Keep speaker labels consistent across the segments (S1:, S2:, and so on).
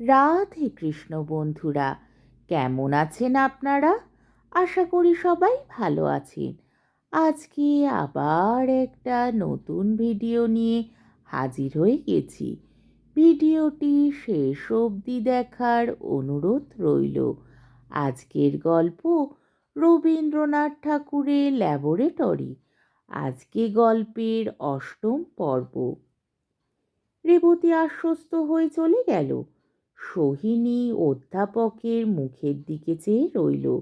S1: রাধে কৃষ্ণ বন্ধুরা, কেমন আছেন আপনারা? আশা করি সবাই ভালো আছেন। আজকে আবার একটা নতুন ভিডিও নিয়ে হাজির হয়ে গেছি। ভিডিওটি শেষ অবধি দেখার অনুরোধ রইল। আজকের গল্প রবীন্দ্রনাথ ঠাকুরের ল্যাবরেটরি। আজকে গল্পের অষ্টম পর্ব। রেবতী আশ্বস্ত হয়ে চলে গেল। সোহিনী অধ্যাপকের মুখের দিকে চেয়ে রইল।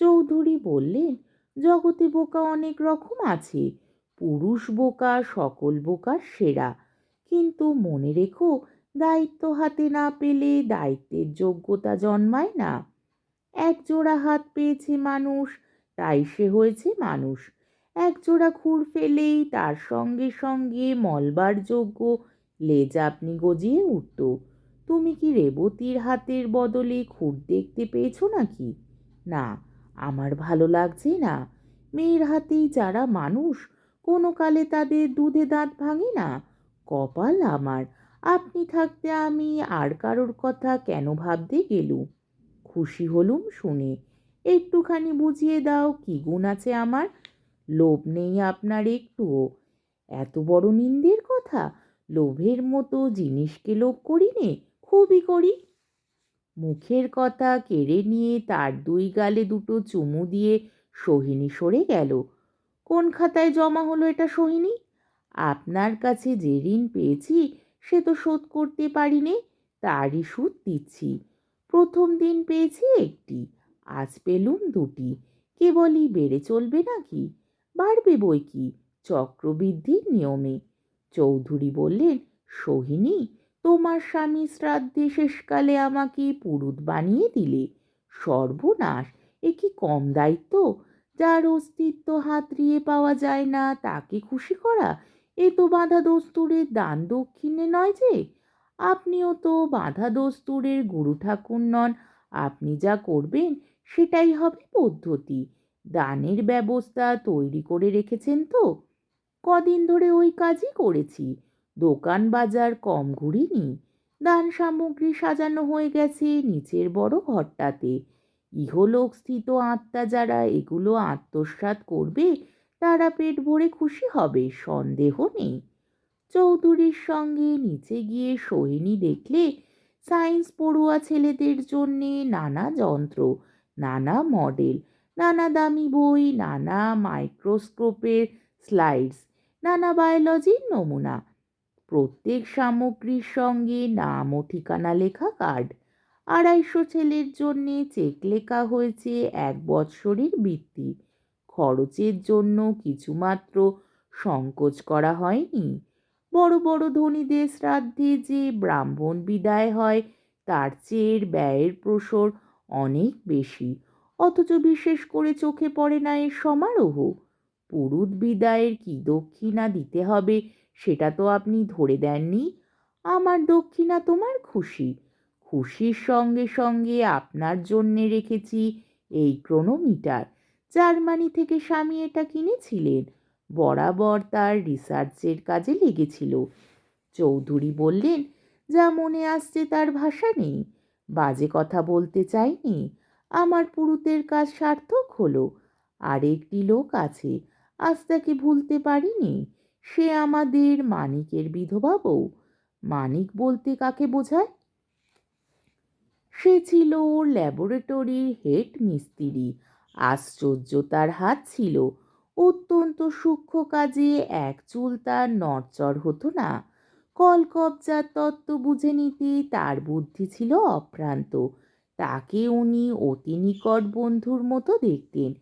S1: চৌধুরী বললেন, জগতে বোকা অনেক রকম আছে। পুরুষ বোকা, সকল বোকার সেরা। কিন্তু মনে রেখো, দায়িত্ব হাতে না পেলে দায়িত্বের যোগ্যতা জন্মায় না। এক জোড়া হাত পেয়েছে মানুষ, তাই সে হয়েছে মানুষ। এক জোড়া খুর ফেলেই তার সঙ্গে সঙ্গে মলবার যোগ্য লেজ আপনি গজিয়ে উঠত। তুমি কি রেবতীর হাতের বদলে খুঁট দেখতে পেয়েছ নাকি? না, আমার ভালো লাগছে না। মেয়ের হাতেই যারা মানুষ, কোনো কালে তাদের দুধে দাঁত ভাঙে না। কপাল আমার, আপনি থাকতে আমি আর কারোর কথা কেন ভাবতে গেলুম খুশি হলুম শুনে। একটুখানি বুঝিয়ে দাও কি গুণ আছে আমার? লোভ নেই আপনার একটুও। এত বড় নিন্দের কথা? লোভের মতো জিনিসকে লোভ করি নে। খুবই করি। মুখের কথা কেড়ে নিয়ে তার দুই গালে দুটো চুমু দিয়ে সোহিনী সরে গেল। কোন খাতায় জমা হলো এটা সোহিনী? আপনার কাছে যে ঋণ পেয়েছি, সে তো শোধ করতে পারিনি, তারই সুদ দিচ্ছি। প্রথম দিন পেয়েছি একটি, আজ পেলুম দুটি। কেবলই বেড়ে চলবে নাকি? বাড়বে বই কি? চক্রবৃদ্ধির নিয়মে। চৌধুরী বললেন, সোহিনী তোমার স্বামী শ্রাদ্ধে শেষকালে আমাকে পুরুত বানিয়ে দিলে। সর্বনাশ, এ কি কম দায়িত্ব? যার অস্তিত্ব হাতড়িয়ে পাওয়া যায় না, তাকে খুশি করা? এ তো বাধা দস্তুরের দান দক্ষিণে নয় যে। আপনিও তো বাধা দস্তুরের গুরু ঠাকুর নন। আপনি যা করবেন, সেটাই হবে পদ্ধতি। দানের ব্যবস্থা তৈরি করে রেখেছেন তো। কদিন ধরে ওই কাজই করেছি। দোকান বাজার কম ঘুরিনি, দান সামগ্রী সাজানো হয়ে গেছে নিচের বড় ঘরটাতে। ইহলোক স্থিত আত্মা যারা এগুলো আত্মসাৎ করবে, তারা পেট ভরে খুশি হবে, সন্দেহ নেই। চৌধুরীর সঙ্গে নিচে গিয়ে সোহিনী দেখলে, সায়েন্স পড়ুয়া ছেলেদের জন্যে নানা যন্ত্র, নানা মডেল, নানা দামি বই, নানা মাইক্রোস্কোপের স্লাইডস, নানা বায়োলজির নমুনা প্রত্যেক সামগ্রীর সঙ্গে নাম ও ঠিকানা লেখা কার্ড। আড়াইশো ছেলের জন্যে চেক লেখা হয়েছে এক বৎসরের বৃত্তি। খরচের জন্য কিছুমাত্র সংকোচ করা হয়নি। বড় বড় ধনীদের শ্রাদ্ধে যে ব্রাহ্মণ বিদায় হয়, তার চেয়ে ব্যয়ের প্রসর অনেক বেশি। অথচ বিশেষ করে চোখে পড়ে না এর সমারোহ। পুরুত বিদায়ের কি দক্ষিণা দিতে হবে সেটা তো আপনি ধরে দেননি। আমার দক্ষিণা তোমার খুশি। খুশির সঙ্গে সঙ্গে আপনার জন্যে রেখেছি এই ক্রোনোমিটার জার্মানি থেকে স্বামী এটা কিনেছিলেন। বরাবর তার রিসার্চের কাজে লেগেছিল। চৌধুরী বললেন, যা মনে আসছে তার ভাষা নেই। বাজে কথা বলতে চাইনি। আমার পুরুতের কাজ সার্থক হলো। আরেকটি লোক আছে। আজ তাকে ভুলতে পারিনি। সে আমাদের মানিকের বিধবা বউ মানিক বলতে কাকে বোঝায়? সে ছিল ল্যাবরেটরির হেড মিস্ত্রি। আশ্চর্য তার হাত ছিল। অত্যন্ত সূক্ষ্ম কাজে এক চুল তার নড়চড় হতো না। কল কবজার তত্ত্ব বুঝে নিতে তার বুদ্ধি ছিল অপ্রান্ত। তাকে উনি অতি নিকট বন্ধুর মতো দেখতেন।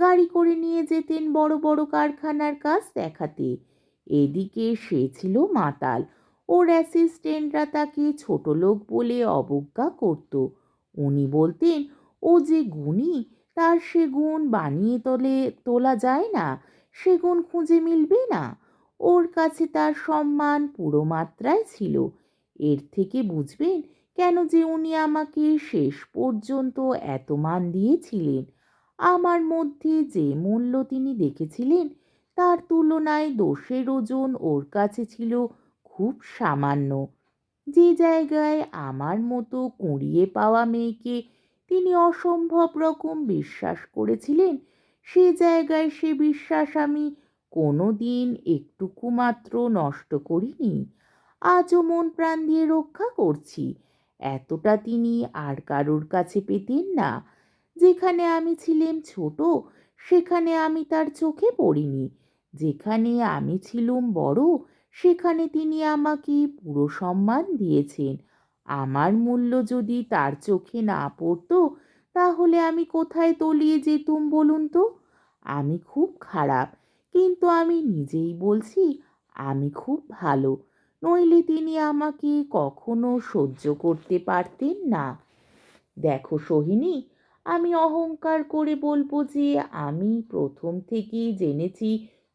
S1: গাড়ি করে নিয়ে যেতেন বড় বড় কারখানার কাজ দেখাতে। এদিকে সে ছিল মাতাল। ওর অ্যাসিস্ট্যান্টরা তাকে ছোট লোক বলে অবজ্ঞা করত। উনি বলতেন, ও যে গুণী, তার সে গুণ বানিয়ে তোলে, তোলা যায় না, সে গুণ খুঁজে মিলবে না। ওর কাছে তার সম্মান পুরো মাত্রায় ছিল। এর থেকে বুঝবেন কেন যে উনি আমাকে শেষ পর্যন্ত এত মান দিয়েছিলেন। আমার মধ্যে যে মূল্য তিনি দেখেছিলেন তার তুলনায় দোষের ওজন ওর কাছে ছিল খুব সামান্য। যে জায়গায় আমার মতো কুঁড়িয়ে পাওয়া মেয়েকে তিনি অসম্ভব রকম বিশ্বাস করেছিলেন, সে জায়গায় সে বিশ্বাস আমি কোনো দিন একটুকু মাত্র নষ্ট করিনি। আজও মন প্রাণ দিয়ে রক্ষা করছি। এতটা তিনি আর কারোর কাছে পেতেন না। যেখানে আমি ছিলাম ছোট, সেখানে আমি তার চোখে পড়িনি। যেখানে আমি ছিলুম বড়, সেখানে তিনি আমাকে পুরো সম্মান দিয়েছেন। আমার মূল্য যদি তার চোখে না পড়তো, তাহলে আমি কোথায় তলিয়ে যেতুম বলুন তো? আমি খুব খারাপ, কিন্তু আমি নিজেই বলছি আমি খুব ভালো, নইলে তিনি আমাকে কখনো সহ্য করতে পারতেন না। দেখো সোহিনী, আমি অহংকার করে বলব যে আমি প্রথম থেকেই জেনেছি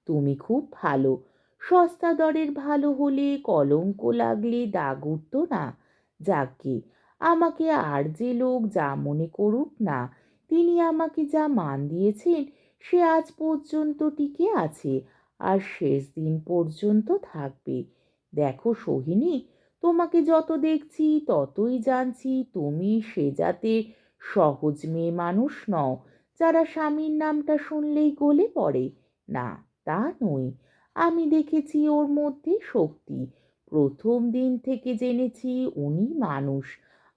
S1: তুমি খুব ভালো। সস্তা দরের ভালো হলে কলঙ্ক লাগলে দাগ উঠতো না। যাকে, আমাকে আর যে লোক যা মনে করুক না, তিনি আমাকে যা মান দিয়েছেন, সে আজ পর্যন্ত টিকে আছে আর শেষ দিন পর্যন্ত থাকবে। দেখো সোহিনী, তোমাকে যত দেখছি, ততই জানছি তুমি সে জাতের সহজ মেয়ে মানুষ নও, যারা স্বামীর নামটা শুনলেই গলে পড়ে। না তা নই আমি দেখেছি ওর মধ্যে শক্তি। প্রথম দিন থেকে জেনেছি উনি মানুষ।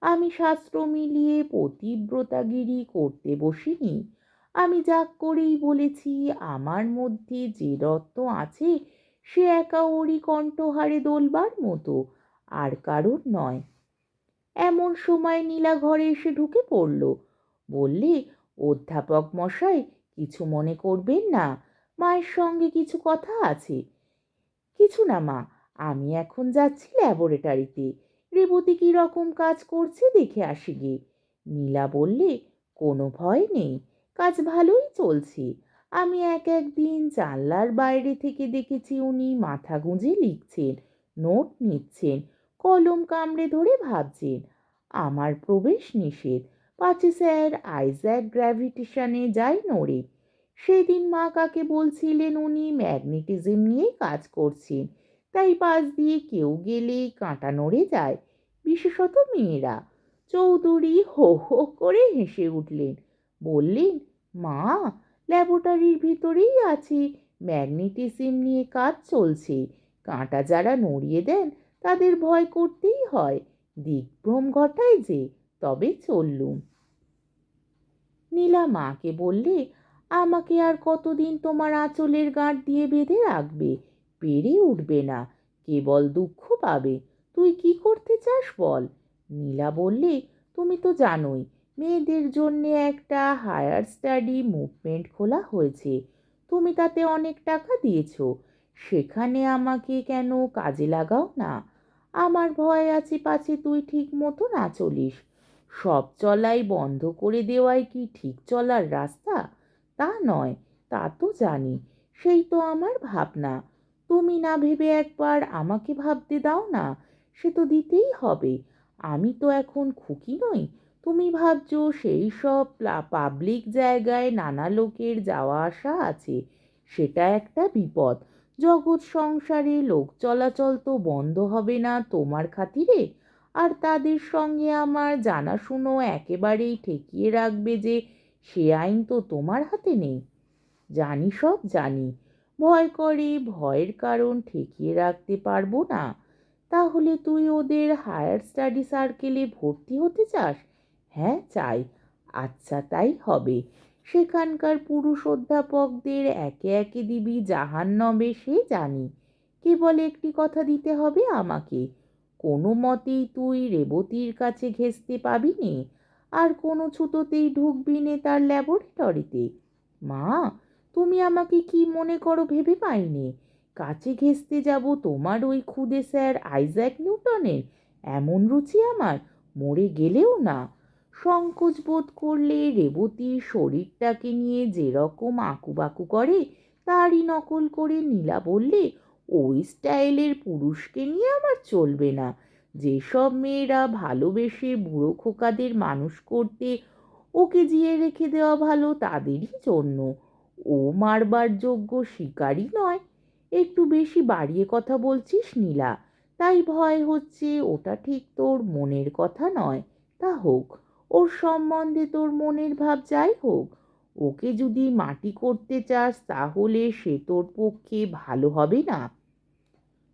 S1: আমি শাস্ত্র মিলিয়ে পতিব্রতাগিরি করতে বসিনি। আমি যা করেই বলেছি, আমার মধ্যে যে রত্ন আছে, সে একা ওরই কণ্ঠহারে দোলবার মতো। আর কারোর নয়। এমন সময় নীলা ঘরে এসে ঢুকে পড়ল। বললে, অধ্যাপক মশাই, কিছু মনে করবেন না। মায়ের সঙ্গে কিছু কথা আছে? কিছু না মা, আমি এখন যাচ্ছি ল্যাবরেটরিতে রেবতী কী রকম কাজ করছে দেখে আসি গে। নীলা বললে, কোনো ভয় নেই, কাজ ভালোই চলছে। আমি এক একদিন জানলার বাইরে থেকে দেখেছি উনি মাথা গুঁজে লিখছেন, নোট নিচ্ছেন, কলম কামড়ে ধরে ভাবছেন। আমার প্রবেশ নিষেধ, পাছে স্যার আইজ্যাক গ্র্যাভিটেশনে যাই নড়ে। সেদিন মা কাকে বলছিলেন, উনি ম্যাগনেটিজম নিয়েই কাজ করছেন। তাই পাশ দিয়ে কেউ গেলেই কাঁটা নড়ে যায়, বিশেষত মেয়েরা। চৌধুরী হো হো করে হেসে উঠলেন। বললেন, মা, ল্যাবরেটরির ভিতরেই আছে। ম্যাগনেটিজম নিয়ে কাজ চলছে। কাঁটা যারা নড়িয়ে দেন, তাদের ভয় করতেই হয়। দিগ্ভ্রম ঘটায় যে, তবে চললুম। নীলা মাকে বললে আমাকে আর কতদিন তোমার আঁচলের গাঁট দিয়ে বেঁধে রাখবে? পেরে উঠবে না। কেবল দুঃখ পাবে। তুই কি করতে চাস বল? নীলা বললে, তুমি তো জানোই, মেয়েদের জন্যে একটা হায়ার স্টাডি মুভমেন্ট খোলা হয়েছে। তুমি তাতে অনেক টাকা দিয়েছ। সেখানে আমাকে কেন কাজে লাগাও না? আমার ভয় আছে পাছে তুই ঠিক মতো না চলিস। সব চলাই বন্ধ করে দেওয়াই কি ঠিক চলার রাস্তা? তা নয়, তা তো জানি, সেই তো আমার ভাবনা। তুমি না ভেবে একবার আমাকে ভাবতে দাও না, সে তো দিতেই হবে। আমি তো এখন খুকি নই। তুমি ভাবছ সেই সব পাবলিক জায়গায় নানা লোকের যাওয়া আসা আছে, সেটা একটা বিপদ। জগৎ সংসারে লোক চলাচল তো বন্ধ হবে না তোমার খাতিরে, আর তাদের সঙ্গে আমার জানাশুনো একেবারেই ঠেকিয়ে রাখবে যে সে আইন তো তোমার হাতে নেই। জানি সব জানি। ভয় করে ভয়ের কারণ ঠেকিয়ে রাখতে পারব না। তাহলে তুই ওদের হায়ার স্টাডি সার্কেলে ভর্তি হতে চাস? হ্যাঁ চাই। আচ্ছা তাই হবে। সেখানকার পুরুষ অধ্যাপকদের একে একে দিবি জাহান্নবে সে জানি। কেবল একটি কথা দিতে হবে আমাকে। কোনো মতেই তুই রেবতীর কাছে ঘেঁষতে পাবি নে আর কোনো ছুতোতেই ঢুকবি নে তার ল্যাবরেটরিতে। মা, তুমি আমাকে কি মনে করো ভেবে পাইনি? কাছে ঘেঁষতে যাব তোমার ওই খুদে স্যার আইজ্যাক নিউটনের? এমন রুচি আমার? মরে গেলেও না। সংকোচ বোধ করলে রেবতীর শরীরটাকে নিয়ে যেরকম আঁকুবাকু করে, তারই নকল করে নীলা বললে, ওই স্টাইলের পুরুষকে নিয়ে আমার চলবে না। যেসব মেয়েরা ভালোবেসে বুড়ো খোকাদের মানুষ করতে ওকে জিয়ে রেখে দেওয়া ভালো তাদেরই জন্য। ও মারবার যোগ্য শিকারই নয়। একটু বেশি বাড়িয়ে কথা বলছিস নীলা। তাই ভয় হচ্ছে ওটা ঠিক তোর মনের কথা নয়। তা হোক, ওর সম্বন্ধে তোর মনের ভাব যাই হোক। ওকে যদি মাটি করতে চাস তাহলে সে তোর পক্ষে ভালো হবে না।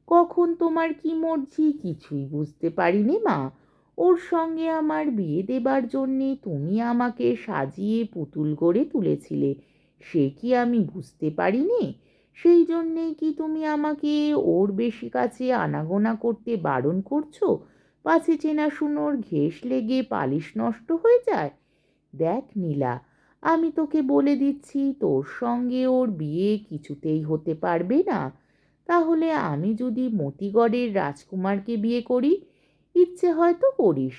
S1: কখন তোমার কি মর্জি? কিছুই বুঝতে পারিনি মা। ওর সঙ্গে আমার বিয়ে দেবার জন্যে তুমি আমাকে সাজিয়ে পুতুল করে তুলেছিলে। সে কি আমি বুঝতে পারিনি? সেই জন্যেই কি তুমি আমাকে ওর বেশি কাছে আনাগোনা করতে বারণ করছ? পাছে চেনাশুনোর ঘেস লেগে পালিশ নষ্ট হয়ে যায়? দেখ নীলা, আমি তোকে বলে দিচ্ছি তোর সঙ্গে ওর বিয়ে কিছুতেই হতে পারবে না। তাহলে আমি যদি মতিগড়ের রাজকুমারকে বিয়ে করি, ইচ্ছে হয়তো করিস।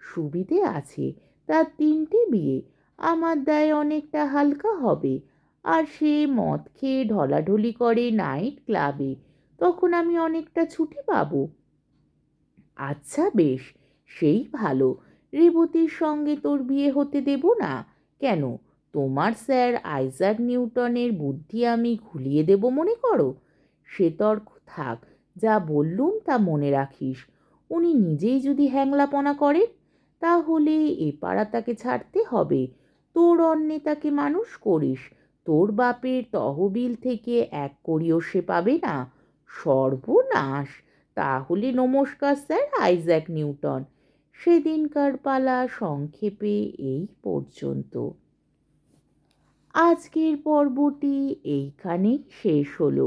S1: সুবিধে আছে তার তিনটে বিয়ে, আমার দায় অনেকটা হালকা হবে। আর সে মদ খেয়ে ঢলাঢলি করে নাইট ক্লাবে তখন আমি অনেকটা ছুটি পাবো। আচ্ছা বেশ, সেই ভালো। রেবতীর সঙ্গে তোর বিয়ে হতে দেব না? কেন? তোমার স্যার আইজাক নিউটনের বুদ্ধি আমি ঘুলিয়ে দেব মনে করো? সে তর্ক থাক। যা বললুম তা মনে রাখিস। উনি নিজেই যদি হ্যাংলাপনা করেন, তাহলে এ পাড়া তাকে ছাড়তে হবে। তোর অন্নে তাকে মানুষ করিস। তোর বাপের তহবিল থেকে এক করিও সে পাবে না। সর্বনাশ। তাহলে নমস্কার স্যার, আইজ্যাক নিউটন। সেদিনকার পালা সংক্ষেপে এই পর্যন্ত। আজকের পর্বটি এইখানেই শেষ হলো।